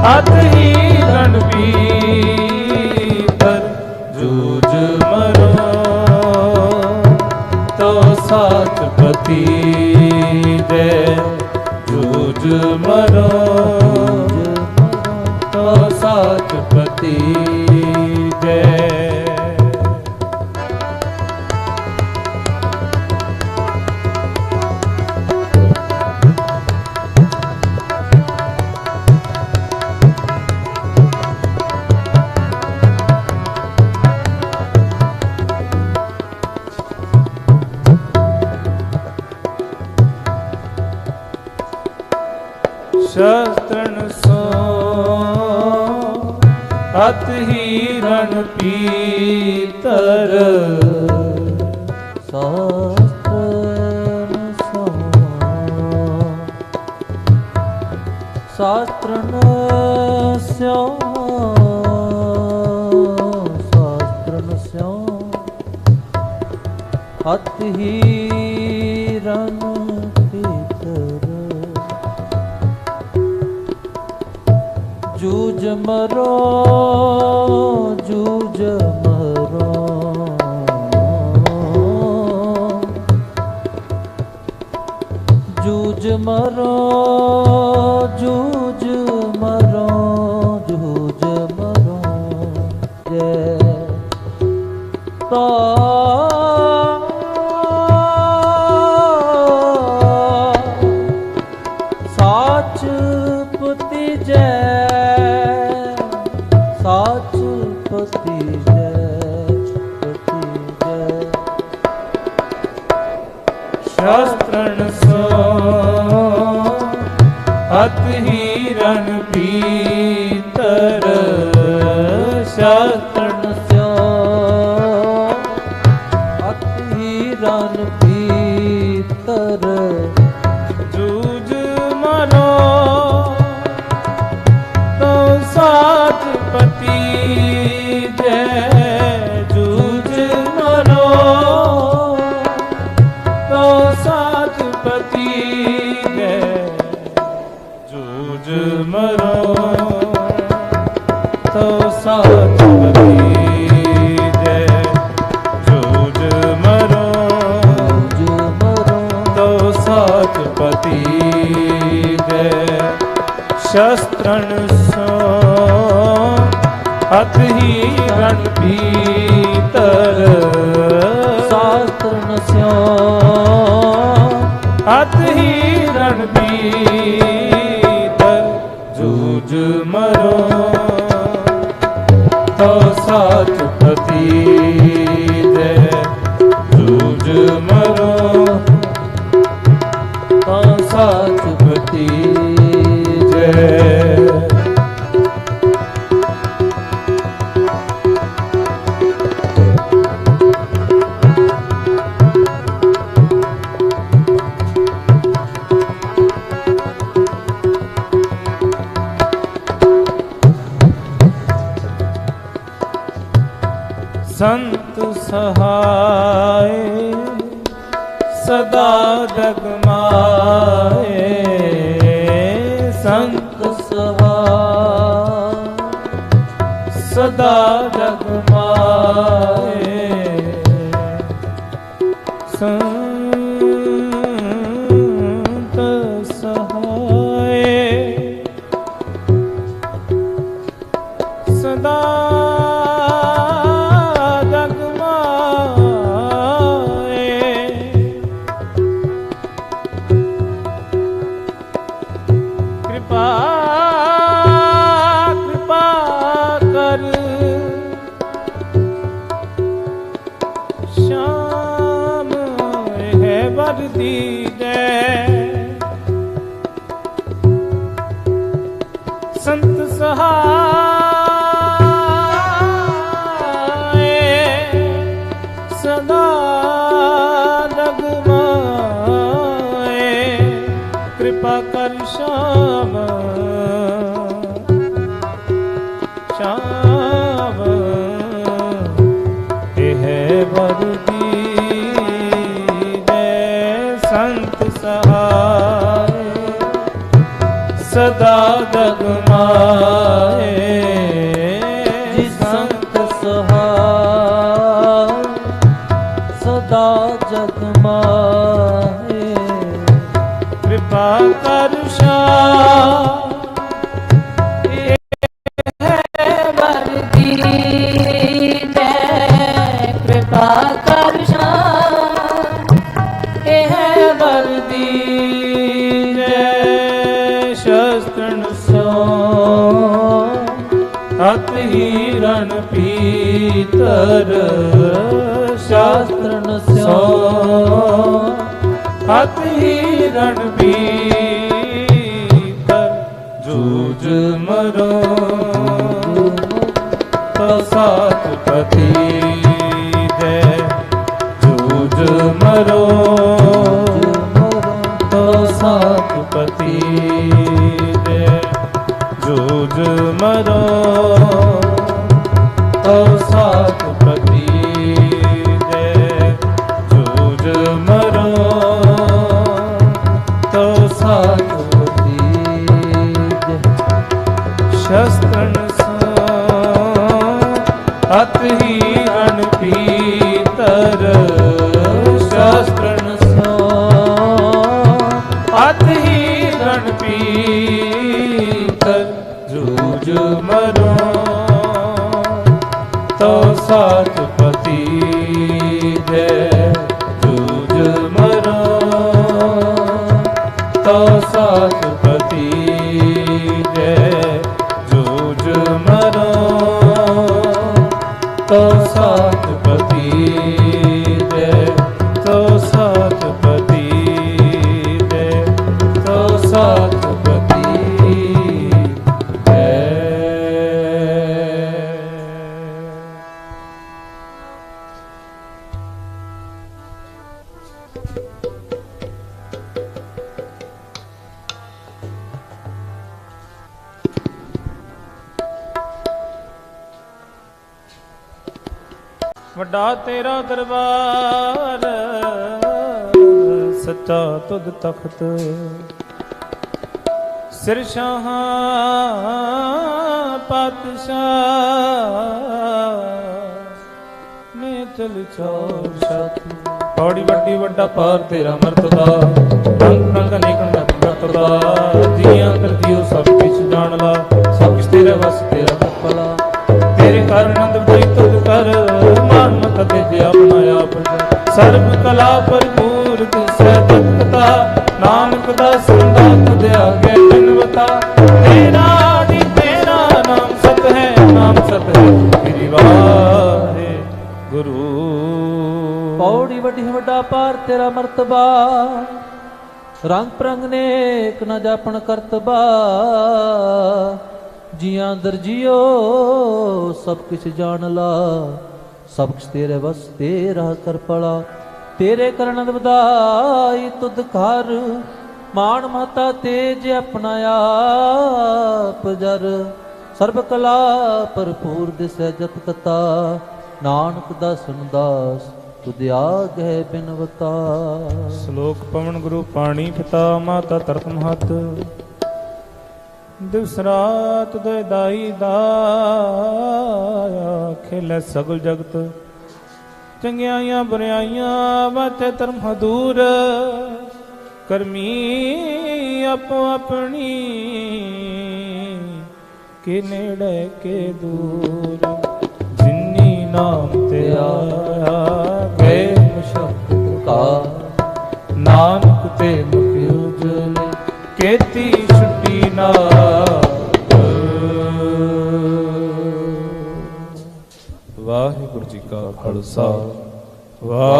ਅਤ ਹੀ ਰਣ ਸ਼ਸਤਰਨ ਸੋ ਅਤ ਹੀ ਰਣ ਪੀਤਰ। ਸਾਸਤਰਨ ਸੋ ਸਾਸਤਰਨ ਸਿਓ ਸਾਸਤਰਨ ਹੀ ਰਨ ਜੂਜ ਮਰੋ ਜੂਜ ਮਰੋ। ਜੂਜ ਮਰੋ ਸ਼ਸਤਰਨ ਦੇ ਸ਼ਸਤਰਨ ਸੋ ਅਤ ਹੀ ਰਣ ਭੀਤਰ ਸਾਸਤਰਨ ਸਿਓ ਅਤ ਹੀ ਰਣ ਭੀਤਰ ਜੂਝ ਮਰੋ। ਤੋ ਸਾਚ ਮਰੋ। ਤਾਂ ਸਾਚ ਜੈ ਸੰਤ ਸਹਾਏ ਸਦਾ ਦਗਮਾਏ ਸੰਤ ਸਹਾ ਸਦਾ ਜਗਮਾਏ। ਸੰਤ ਵਰਦੀ ਦੇ। ਸੰਤ ਸਹਾਏ ਸਦਾ ਲਗਵਾਏ ਕਿਰਪਾ ਕਰ ਸ਼ਾਮ ਸ਼ਾਮ ਜਗ ਮਾਏ ਜਿਸ ਸੰਤ ਸਹਾਇ ਪੀਤਰ ਸ਼ਾਸਤਰਨ ਸੋ ਸਿਓ ਹਤ ਹੀਰਨ ਪੀਤਰ ਜੂਜ ਮਰੋ। ਤਸਾਤ ਪਤੀ। ਹੀ ਅਨਪੀਤਰ ਜੂਜ ਮਰੋ ਤੋ ਸਾਤ ਪਤੀ ਦੇ ਜੂਜ ਮਰੋ ਤੋ ਸਾਤ ਵੱਡਾ ਤੇਰਾ ਦਰਬਾਰ, ਸੱਚਾ ਤੁਧ ਤਖਤ। ਸਿਰ ਸ਼ਾਹਾਂ ਪਾਤਸ਼ਾਹ ਮੈਂ ਚਲ ਚੌਰ ਸਾਥੀ। ਪੌੜੀ ਵੱਡੀ ਵੱਡਾ ਪਾਰ ਤੇਰਾ ਮਰਤਬਾ ਰੰਗ ਰੰਗ ਅਨੇਕਣ ਦਾ ਮਰਤਬਾ ਜੀਆਂ ਕਰਦੀਓ ਸਭ ਕੁਛ ਜਾਣ ਸਭ ਕੁਛ ਤੇਰੇ ਵਸ ਤੇਰਾ ਭਲਾ ਤੇਰੇ ਕਾਰਨ ਆਨੰਦ ਮਾਨ ਬਣਾਇਆ ਪਰ ਸਰਬ ਕਲਾ ਭਰਪੂਰ ਦਿਸੈ ਤਖਤਾ। ਨਾਨਕ ਦਾ ਸੰਦਾ ਤੁਧ ਆਗੇ ਜਨਵਤਾ ਤੇਰਾ ਦੀ ਤੇਰਾ ਨਾਮ ਸਤ ਹੈ, ਨਾਮ ਸਤ ਹੈ। ਮੇਰੀ ਵਾਹੇ ਗੁਰੂ। ਪੌੜੀ ਵੱਡੀ ਵੱਡਾ ਪਾਰ ਤੇਰਾ ਮਰਤਬਾ। ਰੰਗ ਪ੍ਰੰਗ ਨੇਕ ਨਾ ਜਾਪਣ ਕਰਤਬਾ। ਜੀਆਂ ਦਰ ਜਿਓ, ਸਭ ਕੁਛ ਜਾਣ ਲਾ। ਸਭ ਕੁਛ ਤੇਰੇ ਵਸ ਤੇਰਾ ਕਰਪਲਾ, ਤੇਰੇ ਕਰਨ ਵਧਾਈ ਤੁਧ ਘਰ। ਮਾਣ ਮਾਤਾ ਤੇਜ ਆਪਣਾ ਆਪ ਜਰ। ਸਰਬ ਕਲਾ ਭਰਪੂਰ ਦਿਸੈ ਜਤ ਕਤਾ, ਨਾਨਕ ਦਾ ਸੁਨਦਾਸ ਤੁਧ ਆਗੈ ਬਿਨਵਤਾ ਸ਼ਲੋਕ ਪਵਨ ਗੁਰੂ ਪਾਣੀ ਪਿਤਾ, ਮਾਤਾ ਤਰਤ ਮਹਤ। ਦਿਵਸ ਰਾਤ ਦੁਇ ਦਾਈ ਦਾ ਖੇਲੇ ਸਗਲ ਜਗਤ। ਚੰਗਿਆਈਆਂ ਬੁਰਾਈਆਂ ਵਾਤੇ ਧਰਮ ਹਦੂਰ। ਕਰਮੀ ਆਪੋ ਆਪਣੀ ਕੇ ਨੇੜੇ ਕੇ ਦੂਰ। ਜਿਨੀ ਨਾਮ ਤੇ ਆਇਆ ਗਏ ਮੁਸ਼ਕਲ ਕਾ। ਨਾਨਕ ਤੇ ਮੁਖ ਉਜਲੇ ਕੇਤੀ ਖਾਲਸਾ। ਵਾਹਿ